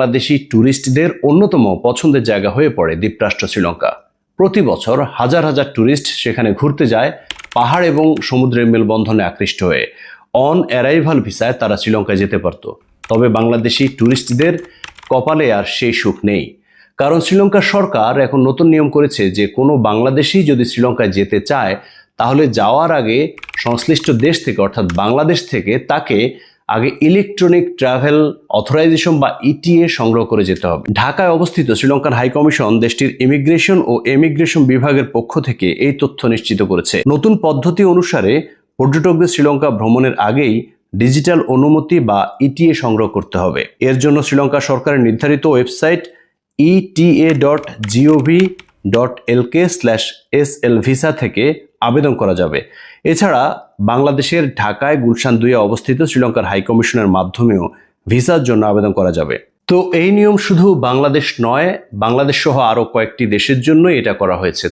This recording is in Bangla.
বাংলাদেশি ট্যুরিস্টদের অন্যতম পছন্দের জায়গা হয়ে পড়ে দ্বীপরাষ্ট্র শ্রীলঙ্কা। প্রতি বছর হাজার হাজার ট্যুরিস্ট সেখানে ঘুরতে যায় পাহাড় এবং সমুদ্রের মেলবন্ধনে আকৃষ্ট হয়ে। অন অ্যারাইভাল ভিসায় তারা শ্রীলঙ্কায় যেতে পারত। তবে বাংলাদেশি ট্যুরিস্টদের কপালে আর সেই সুখ নেই। কারণ শ্রীলঙ্কার সরকার এখন নতুন নিয়ম করেছে যে কোনো বাংলাদেশি যদি শ্রীলঙ্কায় যেতে চায়, তাহলে যাওয়ার আগে সংশ্লিষ্ট দেশ থেকে, অর্থাৎ বাংলাদেশ থেকে, তাকে আগে ইলেকট্রনিক ট্রাভেল অথরাইজেশন বা ইটিএ সংগ্রহ করে যেতে হবে। ঢাকায় অবস্থিত শ্রীলঙ্কার হাই কমিশন দেশটির ইমিগ্রেশন ও এমিগ্রেশন বিভাগের পক্ষ থেকে এই তথ্য নিশ্চিত করেছে। নতুন পদ্ধতি অনুসারে পর্যটকদের শ্রীলঙ্কা ভ্রমণের আগেই ডিজিটাল অনুমতি বা ইটিএ সংগ্রহ করতে হবে। এর জন্য শ্রীলঙ্কা সরকারের নির্ধারিত website E ETA dot GOV dot LK slash S L visa থেকে আবেদন করা যাবে। এছাড়া বাংলাদেশের ঢাকায় গুলশান দুইয়ে অবস্থিত শ্রীলঙ্কার হাইকমিশনের মাধ্যমেও ভিসার জন্য আবেদন করা যাবে। তো এই নিয়ম শুধু বাংলাদেশ নয়, বাংলাদেশ সহ আরও কয়েকটি দেশের জন্য এটা করা হয়েছে।